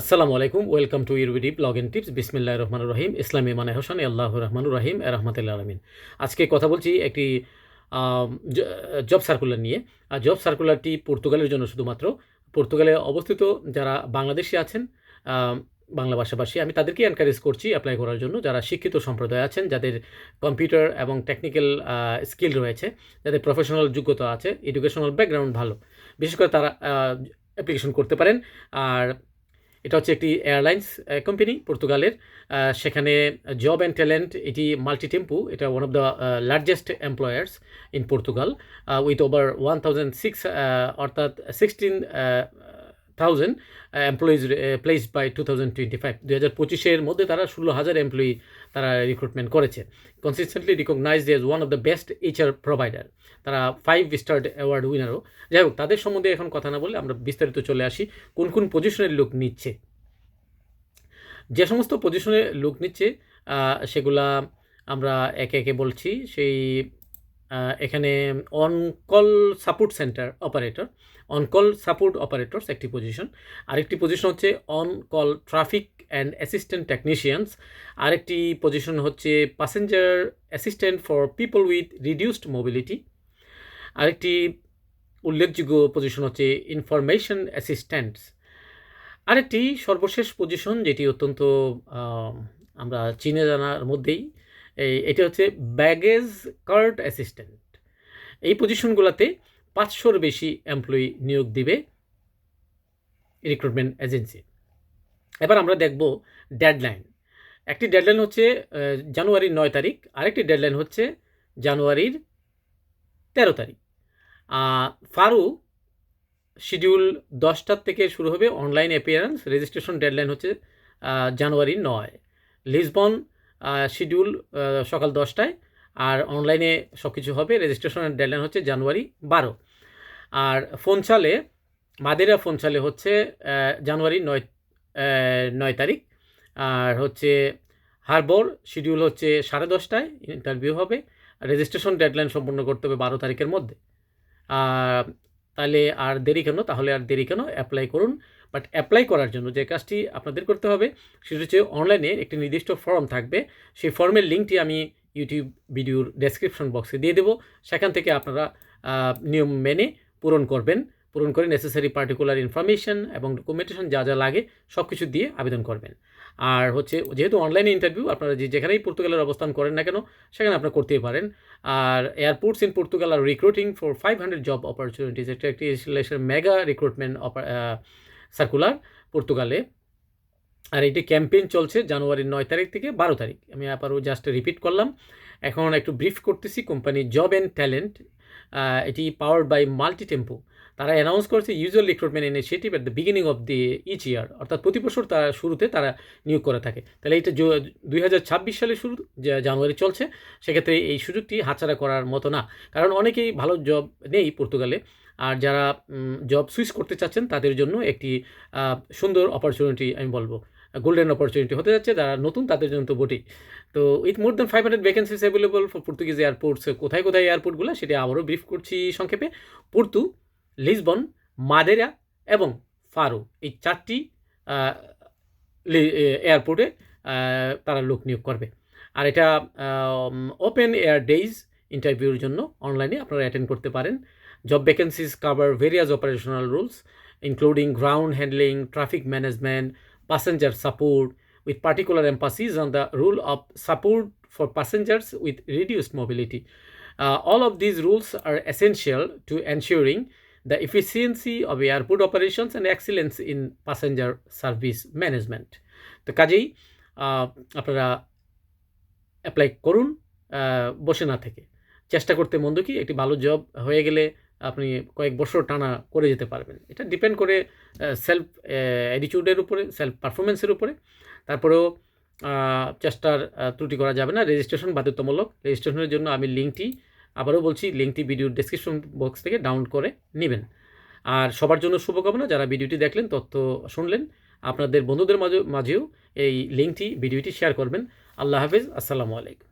আসসালামু আলাইকুম, welcome to YourBD blog and tips. বিসমিল্লাহ রহমান রহিম, ইসলামী মানে হোসেন, আল্লাহ রহমান রহিম রহমতুল্লাহ আলমিন। আজকে কথা বলছি একটি জব সার্কুলার নিয়ে। আর জব সার্কুলারটি পর্তুগালের জন্য শুধুমাত্র। পর্তুগালে অবস্থিত যারা বাংলাদেশি আছেন বাংলা ভাষাভাষী, আমি তাদেরকে এনকারেজ করছি অ্যাপ্লাই করার জন্য। যারা শিক্ষিত সম্প্রদায় আছেন, যাদের কম্পিউটার এবং টেকনিক্যাল স্কিল রয়েছে, যাদের প্রফেশনাল যোগ্যতা আছে এডুকেশনাল ব্যাকগ্রাউন্ড ভালো, বিশেষ করে তারা অ্যাপ্লিকেশন করতে পারেন। আর এটা হচ্ছে একটি এয়ারলাইন্স কোম্পানি পর্তুগালের। সেখানে জব অ্যান্ড ট্যালেন্ট এটি মাল্টি টেম্পু এটা one of the largest employers in Portugal with over one thousand six অর্থাৎ sixteen thousand employees place by two thousand twenty five দু হাজার পঁচিশের মধ্যে তারা ষোলো হাজার এমপ্লয়ি তারা রিক্রুটমেন্ট করেছে। Consistently recognised as one of the best HR provider তারা ফাইভ স্টার অ্যাওয়ার্ড উইনারও যাই হোক, তাদের সম্বন্ধে এখন কথা না বলে আমরা বিস্তারিত চলে আসি। কোন কোন পজিশনের লোক নিচ্ছে? যে সমস্ত পজিশনে লোক নিচ্ছে সেগুলা আমরা একে একে বলছি। সেই এখানে on call support centre operator on call support operators একটি পজিশন আরেকটি পজিশন হচ্ছে on call traffic and assistant technicians আরেকটি পজিশন হচ্ছে passenger assistant for people with reduced mobility আরেকটি উল্লেখযোগ্য পজিশন হচ্ছে ইনফরমেশন অ্যাসিস্ট্যান্টস আরেকটি সর্বশেষ পজিশন যেটি অত্যন্ত আমরা চিনে জানার মধ্যেই এটি হচ্ছে ব্যাগেজ কার্ড অ্যাসিস্ট্যান্ট এই পজিশনগুলোতে পাঁচশোর বেশি এমপ্লয়ি নিয়োগ দিবে রিক্রুটমেন্ট এজেন্সি এবার আমরা দেখব ডেডলাইন একটি ডেডলাইন হচ্ছে জানুয়ারির নয় তারিখ, আরেকটি ডেডলাইন হচ্ছে জানুয়ারির তেরো তারিখ। ফারু শিডিউল দশটার থেকে শুরু হবে অনলাইন অ্যাপিয়ারেন্স রেজিস্ট্রেশন ডেডলাইন হচ্ছে জানুয়ারি নয়। লিসবন শিডিউল সকাল দশটায়, আর অনলাইনে সব কিছু হবে রেজিস্ট্রেশনের ডেডলাইন হচ্ছে জানুয়ারি বারো। আর ফোন চালে, মাদেরা ফোন চালে হচ্ছে জানুয়ারি নয় নয় তারিখ। আর হচ্ছে হারবর শিডিউল হচ্ছে সাড়ে দশটায় ইন্টারভিউ হবে। রেজিস্ট্রেশন ডেডলাইন সম্পূর্ণ করতে হবে বারো তারিখের মধ্যে। তাহলে আর দেরি কেন? তাহলে আর দেরি কেন? অ্যাপ্লাই করুন। বাট অ্যাপ্লাই করার জন্য যে কাজটি আপনাদের করতে হবে, সেটা হচ্ছে অনলাইনে একটি নির্দিষ্ট ফর্ম থাকবে। সেই ফর্মের লিঙ্কটি আমি ইউটিউব ভিডিওর ডেসক্রিপশন বক্সে দিয়ে দেবো। সেখান থেকে আপনারা নিয়ম মেনে পূরণ করবেন। পূরণ করে নেসেসারি পার্টিকুলার ইনফরমেশন এবং ডকুমেন্টেশন যা যা লাগে সব কিছু দিয়ে আবেদন করবেন। আর হচ্ছে যেহেতু অনলাইনে ইন্টারভিউ আপনারা যে যেখানেই পর্তুগালের অবস্থান করেন না কেন, সেখানে আপনারা করতেই পারেন। আর airports in Portugal R recruiting for five hundred job opportunities এটা একটি মেগা রিক্রুটমেন্ট সার্কুলার পর্তুগালে। আর এটি ক্যাম্পেইন চলছে জানুয়ারির নয় তারিখ থেকে বারো তারিখ। আমি আবারও জাস্ট রিপিট করলাম। এখন একটু ব্রিফ করতেছি কোম্পানি জব অ্যান্ড ট্যালেন্ট এটি পাওয়ার্ড বাই মাল্টি টেম্পো তারা অ্যানাউন্স করেছে usual recruitment initiative at the beginning of the each year অর্থাৎ প্রতি বছর তারা শুরুতে তারা নিয়োগ করে থাকে। তাহলে এটা দুই হাজার ছাব্বিশ সালের শুরু জানুয়ারি চলছে। সেক্ষেত্রে এই সুযোগটি হাতছাড়া করার মতো না। কারণ অনেকেই ভালো জব নেই পর্তুগালে। আর যারা জব সুইচ করতে চাচ্ছেন তাদের জন্য একটি সুন্দর অপরচুনিটি আমি বলব। গোল্ডেন অপরচুনিটি হতে যাচ্ছে, যারা নতুন তাদের জন্য তো বটেই। তো with more than five hundred vacancies available for Portuguese airports কোথায় কোথায় এয়ারপোর্টগুলো সেটা আবারও ব্রিফ করছি সংক্ষেপে। পর্তু লিসবন মাদেরা এবং ফারো এই চারটি এয়ারপোর্টে তারা লোক নিয়োগ করবে। আর এটা ওপেন এয়ার ডেইজ ইন্টারভিউর জন্য অনলাইনে আপনারা অ্যাটেন্ড করতে পারেন। Job vacancies cover various operational rules including ground handling traffic management passenger support with particular emphasis on the rule of support for passengers with reduced mobility. Uh, all of these rules are essential to ensuring the efficiency of airport operations and excellence in passenger service management. তো কাজেই আপনারা apply করুন বসে না থেকে চেষ্টা করতে মন্দ কি একটি ভালো জব হয়ে গেলে আপনি কয়েক বছর টানা করে যেতে পারবেন। এটা ডিপেন্ড করে সেলফ অ্যাটিটিউডের উপরে সেলফ পারফরমেন্সের উপরে। তারপরেও চেষ্টার ত্রুটি করা যাবে না। রেজিস্ট্রেশন বাধ্যতামূলক। রেজিস্ট্রেশনের জন্য আমি লিঙ্কটি আবারও বলছি লিঙ্কটি ভিডিওর ডেসক্রিপশন বক্স থেকে ডাউনলোড করে নেবেন। আর সবার জন্য শুভকামনা। যারা ভিডিওটি দেখলেন, তথ্য শুনলেন, আপনাদের বন্ধুদের মাঝে, মাঝেও এই লিঙ্কটি ভিডিওটি শেয়ার করবেন। আল্লাহ হাফেজ। আসসালামু আলাইকুম।